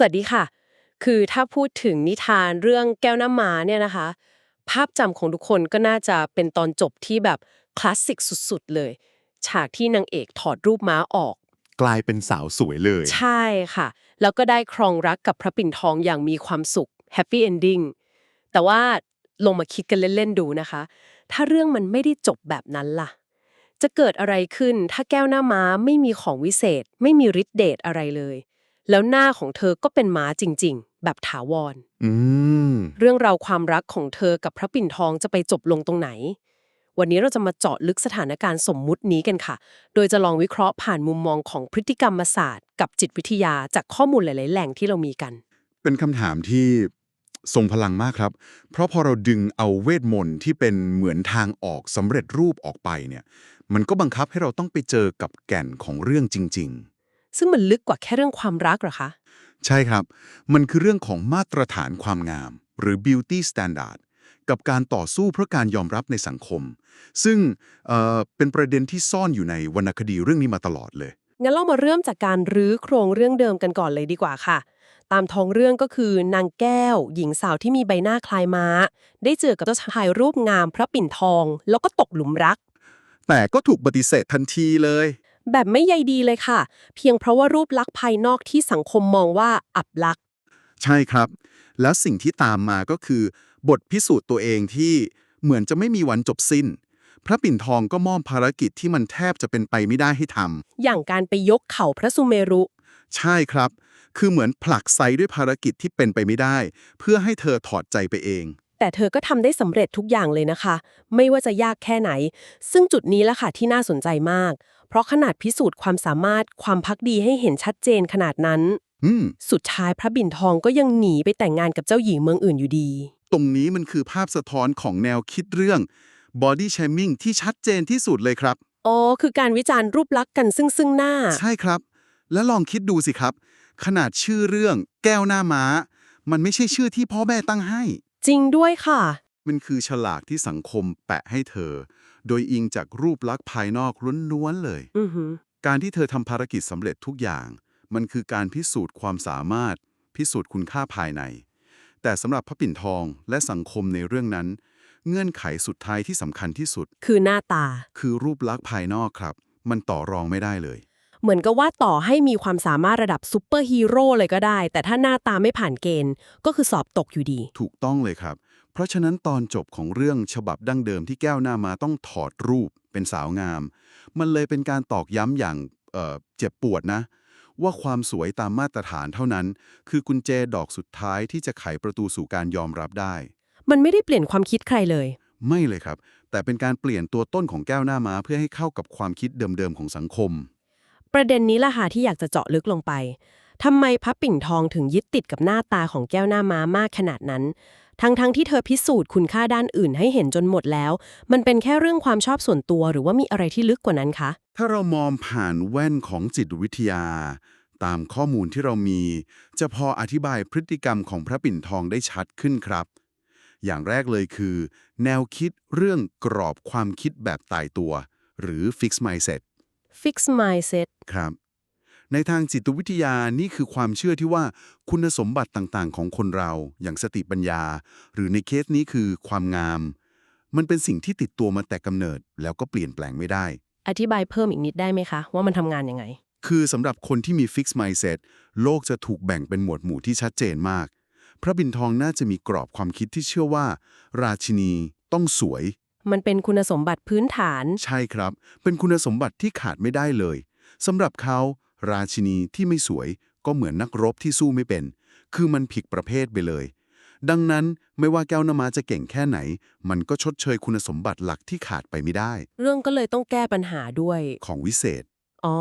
สวัสดีค่ะ คือถ้าพูดถึงนิทานเรื่องแก้วน้ำม้าเนี่ยนะคะ ภาพจำของทุกคนก็น่าจะเป็นตอนจบที่แบบคลาสสิกสุดๆเลย ฉากที่นางเอกถอดรูปม้าออก กลายเป็นสาวสวยเลย ใช่ค่ะ แล้วก็ได้ครองรักกับพระปิ่นทองอย่างมีความสุขแฮปปี้เอนดิ้งแต่ว่าลงมาคิดกันเล่นๆดูนะคะ ถ้าเรื่องมันไม่ได้จบแบบนั้นล่ะ จะเกิดอะไรขึ้นถ้าแก้วหน้าม้าไม่มีของวิเศษ ไม่มีฤทธิ์เดชอะไรเลย แล้วหน้าของเธอก็เป็นม้าจริง ๆ แบบถาวร อืม เรื่องราวความรักของเธอกับพระปิ่นทองจะไปจบลงตรงไหน วันนี้เราจะมาเจาะลึกสถานการณ์สมมุตินี้กันค่ะ โดยจะลองวิเคราะห์ผ่านมุมมองของพฤติกรรมศาสตร์ กับจิตวิทยาจากข้อมูลหลาย ๆ แหล่งที่เรามีกัน เป็นคำถามที่ทรงพลังมากครับ เพราะพอเราดึงเอาเวทมนต์ที่เป็นเหมือนทางออกสำเร็จรูปออกไปเนี่ย มันก็บังคับให้เราต้องไปเจอกับแก่นของเรื่องจริง ซึ่งมันลึกกว่าแค่เรื่องความรักเหรอคะๆใช่ครับ มันคือเรื่องของมาตรฐานความงาม หรือ beauty standard กับการต่อสู้เพื่อการยอมรับในสังคม ซึ่งเอ่อเป็นประเด็นที่ซ่อนอยู่ในวรรณคดีเรื่องนี้มาตลอดเลย งั้นเรามาเริ่มจากการรื้อโครงเรื่องเดิมกันก่อนเลยดีกว่าค่ะ ตามท้องเรื่องก็คือนางแก้ว หญิงสาวที่มีใบหน้าคล้ายม้า ได้เจอกับเจ้าชายรูปงามพระปิ่นทอง แล้วก็ตกหลุมรัก แต่ก็ถูกปฏิเสธทันทีเลย แบบไม่ใยดีเลยค่ะ เพียงเพราะว่ารูปลักษณ์ภายนอกที่สังคมมองว่าอับลักษณ์ใช่ครับ แล้วสิ่งที่ตามมาก็คือ บทพิสูจน์ตัวเองที่เหมือนจะไม่มีวันจบสิ้น พระปิ่นทองก็มอบภารกิจที่มันแทบจะเป็นไปไม่ได้ให้ทอย่างการไปยกเขาพระสุเมรุำใช่ครับ คือเหมือนผลักไซด้วยภารกิจที่เป็นไปไม่ได้ เพื่อให้เธอถอดใจไปเอง แต่เธอก็ทำได้สำเร็จทุกอย่างเลยนะคะ ไม่ว่าจะยากแค่ไหน ซึ่งจุดนี้แหละค่ะที่น่าสนใจมาก เพราะขนาดพิสูจน์ความสามารถความพักดีให้เห็นชัดเจนขนาดนั้น อืม สุดท้ายพระบิณฑองก็ยังหนีไปแต่งงานกับเจ้าหญิงเมืองอื่นอยู่ดี ตรงนี้มันคือภาพสะท้อนของแนวคิดเรื่อง body shaming ที่ชัดเจนที่สุดเลยครับ อ๋อ คือการวิจารณ์รูปลักษณ์กันซึ่งซึ่งหน้า ใช่ครับ แล้วลองคิดดูสิครับ ขนาดชื่อเรื่อง แก้วหน้าม้า มันไม่ใช่ชื่อที่พ่อแม่ตั้งให้ จริงด้วยค่ะ มันคือฉลากที่สังคมแปะให้เธอ โดยอิงจากรูปลักษณ์ภายนอกล้วนๆเลยอือหือการที่เธอทำภารกิจสำเร็จทุกอย่าง มันคือการพิสูจน์ความสามารถ พิสูจน์คุณค่าภายใน แต่สำหรับพระปิ่นทองและสังคมในเรื่องนั้น เงื่อนไขสุดท้ายที่สำคัญที่สุด คือหน้าตา คือรูปลักษณ์ภายนอกครับ มันต่อรองไม่ได้เลย เหมือนกับว่าต่อให้มีความสามารถระดับซูเปอร์ฮีโร่เลยก็ได้ แต่ถ้าหน้าตาไม่ผ่านเกณฑ์ ก็คือสอบตกอยู่ดี ถูกต้องเลยครับเพ ราะฉะนั้นตอนจบของเรื่องฉบับดั้งเดิมที่แก้วหน้ามาต้องถอดรูปเป็นสาวงาม มันเลยเป็นการตอกย้ำอย่างเอ่อเจ็บปวดนะ ว่าความสวยตามมาตรฐานเท่านั้น คือกุญแจดอกสุดท้ายที่จะไขประตูสู่การยอมรับได้ มันไม่ได้เปลี่ยนความคิดใครเลย ไม่เลยครับ แต่เป็นการเปลี่ยนตัวต้นของแก้วหน้าม้าเพื่อให้เข้ากับความคิดเดิมๆของสังคม ประเด็นนี้ล่ะค่ะที่อยากจะเจาะลึกลงไป ทำไมพระปิ่นทองถึงยึดติดกับหน้าตาของแก้วหน้าม้ามากขนาดนั้น ทั้งๆทที่เธอพิสูจน์คุณค่าด้านอื่นให้เห็นจนหมดแล้ว มันเป็นแค่เรื่องความชอบส่วนตัวหรือว่ามีอะไรที่ลึกกว่านั้นคะ ถ้าเรามองผ่านแว่นของจิตวิทยา ตามข้อมูลที่เรามี จะพออธิบายพฤติกรรมของพระปิ่นทองได้ชัดขึ้นครับ อย่างแรกเลยคือ แนวคิดเรื่องกรอบความคิดแบบตายตัว หรือ fixed mindset fix mindset ครับ ในทางจิตวิทยานี่คือความเชื่อที่ว่าคุณสมบัติต่างๆ ของคนเราอย่างสติปัญญา หรือในเคสนี้คือความงาม มันเป็นสิ่งที่ติดตัวมาแต่กำเนิด แล้วก็เปลี่ยนแปลงไม่ได้ อธิบายเพิ่มอีกนิดได้ไหมคะ ว่ามันทำงานยังไง คือสำหรับคนที่มี fixed mindset โลกจะถูกแบ่งเป็นหมวดหมู่ที่ชัดเจนมาก พระบิณฑองน่าจะมีกรอบความคิดที่เชื่อว่า ราชินีต้องสวย มันเป็นคุณสมบัติพื้นฐาน ใช่ครับ เป็นคุณสมบัติที่ขาดไม่ได้เลยสำหรับเขา ราชินีที่ไม่สวยก็เหมือนนักรบที่สู้ไม่เป็น คือมันผิดประเภทไปเลย ดังนั้นไม่ว่าแก้วน้ำมาจะเก่งแค่ไหน มันก็ชดเชยคุณสมบัติหลักที่ขาดไปไม่ได้ เรื่องก็เลยต้องแก้ปัญหาด้วย ของวิเศษ อ๋อ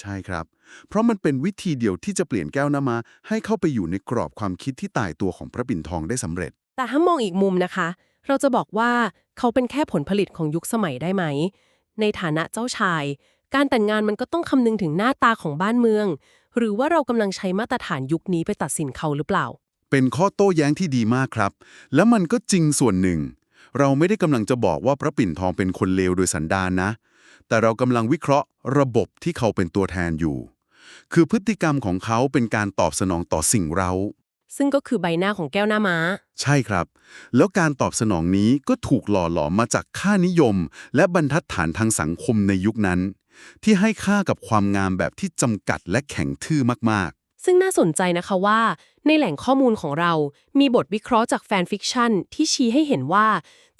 ใช่ครับ เพราะมันเป็นวิธีเดียวที่จะเปลี่ยนแก้วน้ำมา ให้เข้าไปอยู่ในกรอบความคิดที่ตายตัวของพระปิ่นทองได้สำเร็จ แต่ถ้ามองอีกมุมนะคะ เราจะบอกว่าเขาเป็นแค่ผลผลิตของยุคสมัยได้ไหม ในฐานะเจ้าชาย การแต่งงานมันก็ต้องคำนึงถึงหน้าตาของบ้านเมือง หรือว่าเรากำลังใช้มาตรฐานยุคนี้ไปตัดสินเขาหรือเปล่า เป็นข้อโต้แย้งที่ดีมากครับ แล้วมันก็จริงส่วนหนึ่ง เราไม่ได้กำลังจะบอกว่าพระปิ่นทองเป็นคนเลวโดยสันดานนะ แต่เรากำลังวิเคราะห์ระบบที่เขาเป็นตัวแทนอยู่ คือพฤติกรรมของเขาเป็นการตอบสนองต่อสิ่งเราซึ่งก็คือใบหน้าของแก้วหน้าม้า ใช่ครับ แล้วการตอบสนองนี้ก็ถูกหล่อหลอมมาจากค่านิยม และบรรทัดฐานทางสังคมในยุคนั้น ที่ให้ค่ากับความงามแบบที่จำกัดและแข็งทื่อมากซึ่งน่าสนใจนะคะว่า ในแหล่งข้อมูลของเรา มีบทวิเคราะห์จากแฟนฟิกชันที่ชี้ให้เห็นว่า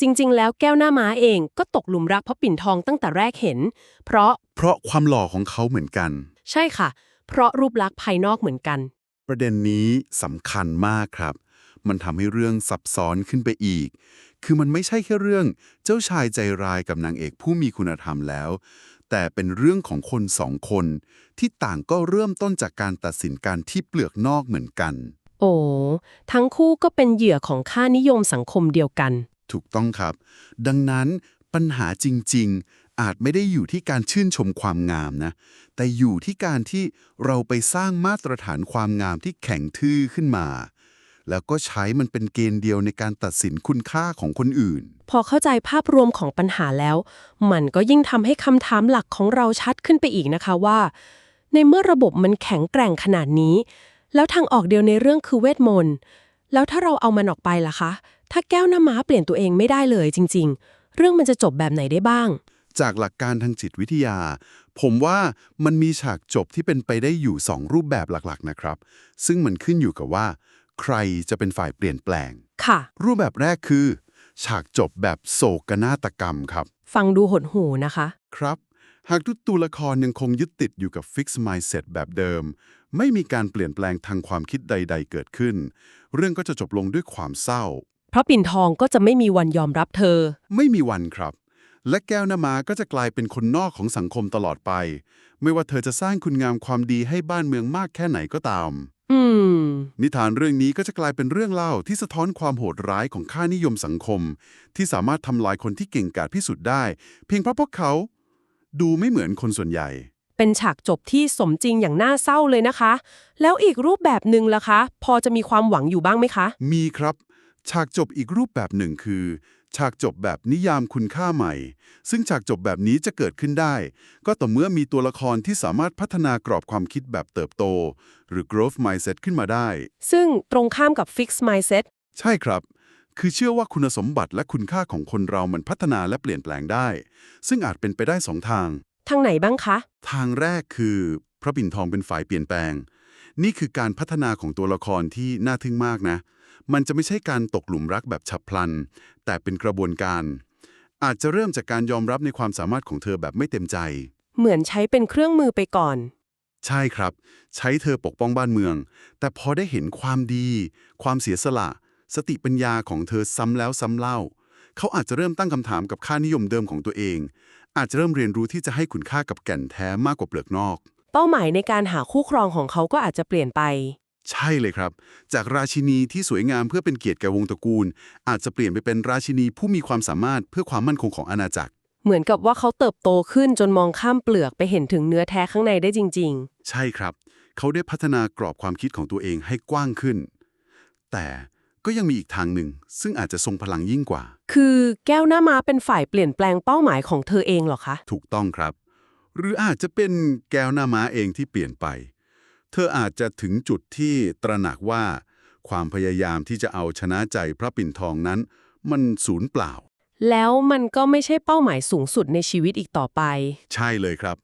จริง ๆ แล้วแก้วหน้าม้าเองก็ตกหลุมรักพระปิ่นทองตั้งแต่แรกเห็น เพราะๆเพราะความหล่อของเขาเหมือนกัน ใช่ค่ะ เพราะรูปลักษณ์ภายนอกเหมือนกัน ประเด็นนี้สำคัญมากครับ มันทำให้เรื่องซับซ้อนขึ้นไปอีก คือมันไม่ใช่แค่เรื่อง เจ้าชายใจร้ายกับนางเอกผู้มีคุณธรรมแล้ว แต่เป็นเรื่องของคนสองคน ที่ต่างก็เริ่มต้นจากการตัดสินการที่เปลือกนอกเหมือนกัน โอ้ทั้งคู่ก็เป็นเหยื่อของค่านิยมสังคมเดียวกัน ถูกต้องครับ ดังนั้นปัญหาจริง ๆ อาจไม่ได้อยู่ที่การชื่นชมความงามนะ แต่อยู่ที่การที่เราไปสร้างมาตรฐานความงามที่แข็งทื่อขึ้นมา แล้วก็ใช้มันเป็นเกณฑ์เดียวในการตัดสินคุณค่าของคนอื่น พอเข้าใจภาพรวมของปัญหาแล้ว มันก็ยิ่งทำให้คำถามหลักของเราชัดขึ้นไปอีกนะคะว่า ในเมื่อระบบมันแข็งแกร่งขนาดนี้ แล้วทางออกเดียวในเรื่องคือเวทมนต์แล้วถ้าเราเอามันออกไปล่ะคะ ถ้าแก้วหน้าม้าเปลี่ยนตัวเองไม่ได้เลยจริง ๆ เรื่องมันจะจบแบบไหนได้บ้าง จากหลักการทางจิตวิทยา ผมว่ามันมีฉากจบที่เป็นไปได้อยู่ 2 รูปแบบหลักๆนะครับ ซึ่งมันขึ้นอยู่กับว่า ใครจะเป็นฝ่ายเปลี่ยนแปลง ค่ะ รูปแบบแรกคือ ฉากจบแบบโศกนาฏกรรมครับ ฟังดูหดหูนะคะ ครับ หากทุกตัวละครยังคงยึดติดอยู่กับฟิกซ์ม n d เ e t แบบเดิม ไม่มีการเปลี่ยนแปลงทางความคิดใด ๆ เกิดขึ้น เรื่องก็จะจบลงด้วยความเศร้า เพราะปิ่นทองก็จะไม่มีวันยอมรับเธอ ไม่มีวันครับ และแก้วหน้ามาก็จะกลายเป็นคนนอกของสังคมตลอดไป ไม่ว่าเธอจะสร้างคุณงามความดีให้บ้านเมืองมากแค่ไหนก็ตามอืม นิทานเรื่องนี้ก็จะกลายเป็นเรื่องเล่าที่สะท้อนความโหดร้ายของค่านิยมสังคม ที่สามารถทำลายคนที่เก่งกาจพิสุทธิ์ได้ เพียงเพราะพวกเขา ดูไม่เหมือนคนส่วนใหญ่ เป็นฉากจบที่สมจริงอย่างน่าเศร้าเลยนะคะ แล้วอีกรูปแบบหนึ่งล่ะคะ พอจะมีความหวังอยู่บ้างไหมคะ มีครับ ฉากจบอีกรูปแบบหนึ่งคือ ฉากจบแบบนิยามคุณค่าใหม่ ซึ่งฉากจบแบบนี้จะเกิดขึ้นได้ ก็ต่อเมื่อมีตัวละครที่สามารถพัฒนากรอบความคิดแบบเติบโต หรือ growth mindset ขึ้นมาได้ ซึ่งตรงข้ามกับ fixed mindset ใช่ครับ คือเชื่อว่าคุณสมบัติและคุณค่าของคนเรามันพัฒนาและเปลี่ยนแปลงได้ ซึ่งอาจเป็นไปได้สองทาง ทางไหนบ้างคะ ทางแรกคือ พระปิ่นทองเป็นฝ่ายเปลี่ยนแปลง นี่คือการพัฒนาของตัวละครที่น่าทึ่งมากนะ มันจะไม่ใช่การตกหลุมรักแบบฉับพลัน แต่เป็นกระบวนการ อาจจะเริ่มจากการยอมรับในความสามารถของเธอแบบไม่เต็มใจ เหมือนใช้เป็นเครื่องมือไปก่อน ใช่ครับ ใช้เธอปกป้องบ้านเมือง แต่พอได้เห็นความดี ความเสียสละ สติปัญญาของเธอซ้ำแล้วซ้ำเล่า เขาอาจจะเริ่มตั้งคำถามกับค่านิยมเดิมของตัวเอง อาจจะเริ่มเรียนรู้ที่จะให้คุณค่ากับแก่นแท้มากกว่าเปลือกนอก เป้าหมายในการหาคู่ครองของเขาก็อาจจะเปลี่ยนไป ใช่เลยครับ จากราชินีที่สวยงามเพื่อเป็นเกียรติแก่วงตระกูล อาจจะเปลี่ยนไปเป็นราชินีผู้มีความสามารถเพื่อความมั่นคงของอาณาจักร เหมือนกับว่าเขาเติบโตขึ้นจนมองข้ามเปลือกไปเห็นถึงเนื้อแท้ข้างในได้จริง ใช่ครับ เขาได้พัฒนากรอบความคิดของตัวเองให้กว้างขึ้น แต่ก็ยังมีอีกทางหนึ่ง ซึ่งอาจจะทรงพลังยิ่งกว่า ๆ คือแก้วหน้ามาเป็นฝ่ายเปลี่ยนแปลงเป้าหมายของเธอเองเหรอคะ ถูกต้องครับ หรืออาจจะเป็นแก้วหน้าม้าเองที่เปลี่ยนไป เธออาจจะถึงจุดที่ตระหนักว่า ความพยายามที่จะเอาชนะใจพระปิ่นทองนั้น มันสูญเปล่า แล้วมันก็ไม่ใช่เป้าหมายสูงสุดในชีวิตอีกต่อไป ใช่เลยครับ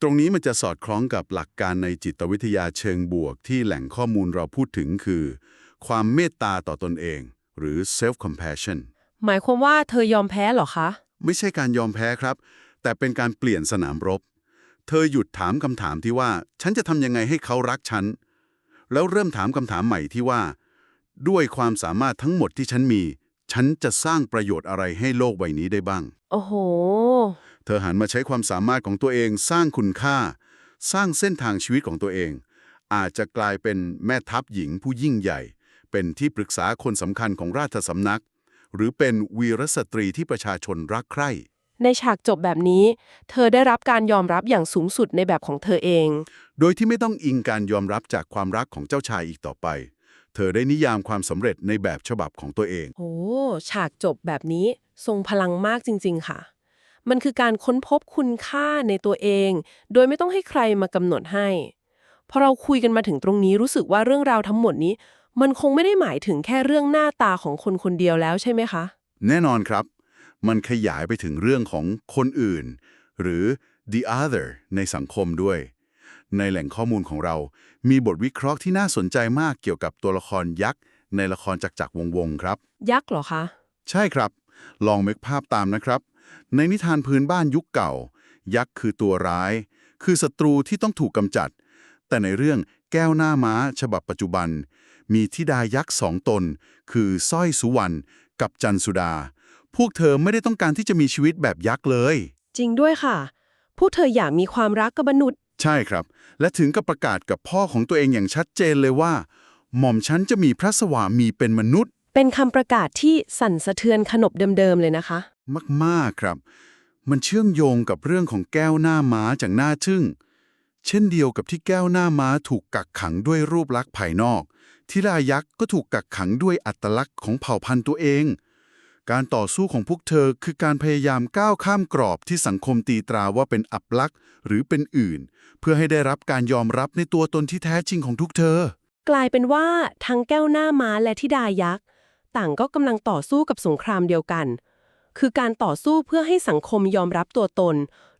ตรงนี้มันจะสอดคล้องกับหลักการในจิตวิทยาเชิงบวกที่แหล่งข้อมูลเราพูดถึงคือ ความเมตตาต่อตนเอง หรือ self compassion หมายความว่าเธอยอมแพ้เหรอคะ ไม่ใช่การยอมแพ้ครับ แต่เป็นการเปลี่ยนสนามรบ เธอหยุดถามคำถามที่ว่า ฉันจะทำยังไงให้เขารักฉัน แล้วเริ่มถามคำถามใหม่ที่ว่า ด้วยความสามารถทั้งหมดที่ฉันมี ฉันจะสร้างประโยชน์อะไรให้โลกใบนี้ได้บ้าง โอ้โห เธอหันมาใช้ความสามารถของตัวเองสร้างคุณค่า สร้างเส้นทางชีวิตของตัวเอง อาจจะกลายเป็นแม่ทัพหญิงผู้ยิ่งใหญ่ เป็นที่ปรึกษาคนสำคัญของราชสำนัก หรือเป็นวีรสตรีที่ประชาชนรักใคร่ ในฉากจบแบบนี้ เธอได้รับการยอมรับอย่างสูงสุดในแบบของเธอเอง โดยที่ไม่ต้องอิงการยอมรับจากความรักของเจ้าชายอีกต่อไป เธอได้นิยามความสำเร็จในแบบฉบับของตัวเอง โอ้ฉากจบแบบนี้ทรงพลังมากจริง ๆ ค่ะ มันคือการค้นพบคุณค่าในตัวเอง โดยไม่ต้องให้ใครมากำหนดให้ พอเราคุยกันมาถึงตรงนี้รู้สึกว่าเรื่องราวทั้งหมดนี้ มันคงไม่ได้หมายถึงแค่เรื่องหน้าตาของคนคนเดียวแล้วใช่ไหมคะ แน่นอนครับ มันขยายไปถึงเรื่องของคนอื่น หรือ the other ในสังคมด้วย ในแหล่งข้อมูลของเรา มีบทวิเคราะห์ที่น่าสนใจมากเกี่ยวกับตัวละครยักษ์ ในละครจักรจักรวงศ์วงศ์ครับ ยักษ์เหรอคะ ใช่ครับ ลองนึกภาพตามนะครับ ในนิทานพื้นบ้านยุคเก่า ยักษ์คือตัวร้าย คือศัตรูที่ต้องถูกกำจัด แต่ในเรื่องแก้วหน้าม้า ฉบับปัจจุบัน มีธิดายักษ์สองตน คือสร้อยสุวรรณกับจันสุดา พวกเธอไม่ได้ต้องการที่จะมีชีวิตแบบยักษ์เลย จริงด้วยค่ะ พวกเธออยากมีความรักกับมนุษย์ใช่ครับ และถึงกับประกาศกับพ่อของตัวเองอย่างชัดเจนเลยว่า หม่อมฉันจะมีพระสวามีเป็นมนุษย์ เป็นคำประกาศที่สั่นสะเทือนขนบเดิมๆเลยนะคะ มากๆครับ มันเชื่อมโยงกับเรื่องของแก้วหน้าม้าจากหน้าทึ่ง เช่นเดียวกับที่แก้วหน้าม้าถูกกักขังด้วยรูปลักษณ์ภายนอกทิรายักษ์ก็ถูกกักขังด้วยอัตลักษณ์ของเผ่าพันธุ์ตัวเอง การต่อสู้ของพวกเธอคือการพยายามก้าวข้ามกรอบที่สังคมตีตราว่าเป็นอับลักษ์หรือเป็นอื่น เพื่อให้ได้รับการยอมรับในตัวตนที่แท้จริงของทุกเธอ กลายเป็นว่าทั้งแก้วหน้าม้าและทิดายักษ์ ต่างก็กำลังต่อสู้กับสงครามเดียวกัน คือการต่อสู้เพื่อให้สังคมยอมรับตัวตน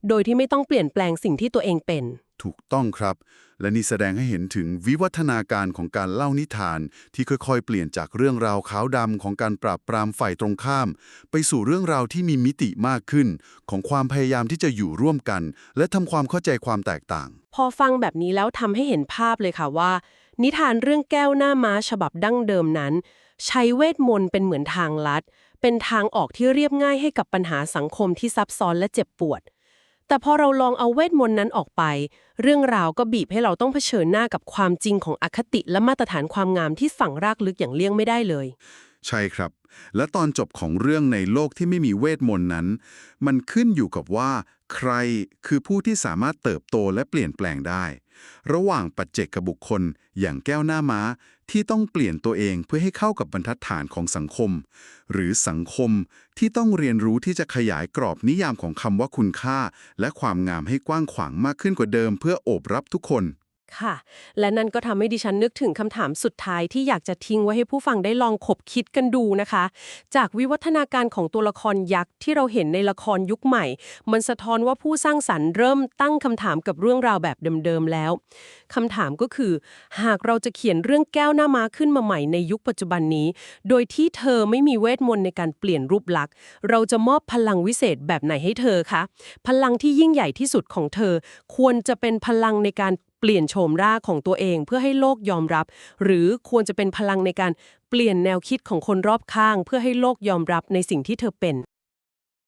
โดยที่ไม่ต้องเปลี่ยนแปลงสิ่งที่ตัวเองเป็น ถูกต้องครับ และนี่แสดงให้เห็นถึงวิวัฒนาการของการเล่านิทาน ที่ค่อยๆ เปลี่ยนจากเรื่องราวขาวดำของการปราบปรามฝ่ายตรงข้าม ไปสู่เรื่องราวที่มีมิติมากขึ้น ของความพยายามที่จะอยู่ร่วมกัน และทำความเข้าใจความแตกต่าง พอฟังแบบนี้แล้วทำให้เห็นภาพเลยค่ะว่า นิทานเรื่องแก้วหน้าม้าฉบับดั้งเดิมนั้น ใช้เวทมนต์เป็นเหมือนทางลัด เป็นทางออกที่เรียบง่ายให้กับปัญหาสังคมที่ซับซ้อนและเจ็บปวด แต่พอเราลองเอาเวทมนต์นั้นออกไป เรื่องราวก็บีบให้เราต้องเผชิญหน้ากับความจริงของอคติและมาตรฐานความงามที่ฝังรากลึกอย่างเลี่ยงไม่ได้เลย ใช่ครับ และตอนจบของเรื่องในโลกที่ไม่มีเวทมนต์นั้น มันขึ้นอยู่กับว่า ใครคือผู้ที่สามารถเติบโตและเปลี่ยนแปลงได้ ระหว่างปัจเจกบุคคล อย่างแก้วหน้าม้า ที่ต้องเปลี่ยนตัวเองเพื่อให้เข้ากับบรรทัดฐานของสังคม หรือสังคมที่ต้องเรียนรู้ที่จะขยายกรอบนิยามของคำว่าคุณค่า และความงามให้กว้างขวางมากขึ้นกว่าเดิม เพื่อโอบรับทุกคน ค่ะ และนั่นก็ทำให้ดิฉันนึกถึงคำถามสุดท้ายที่อยากจะทิ้งไว้ให้ผู้ฟังได้ลองขบคิดกันดูนะคะ จากวิวัฒนาการของตัวละครยักษ์ที่เราเห็นในละครยุคใหม่ มันสะท้อนว่าผู้สร้างสรรค์เริ่มตั้งคำถามกับเรื่องราวแบบเดิมๆแล้วคำถามก็คือ หากเราจะเขียนเรื่องแก้วหน้าม้าขึ้นมาใหม่ในยุคปัจจุบันนี้ โดยที่เธอไม่มีเวทมนต์ในการเปลี่ยนรูปลักษณ์ เราจะมอบพลังวิเศษแบบไหนให้เธอคะพลังที่ยิ่งใหญ่ที่สุดของเธอ ควรจะเป็นพลังในการ เปลี่ยนโฉมร่างของตัวเองเพื่อให้โลกยอมรับ หรือควรจะเป็นพลังในการเปลี่ยนแนวคิดของคนรอบข้าง เพื่อให้โลกยอมรับในสิ่งที่เธอเป็น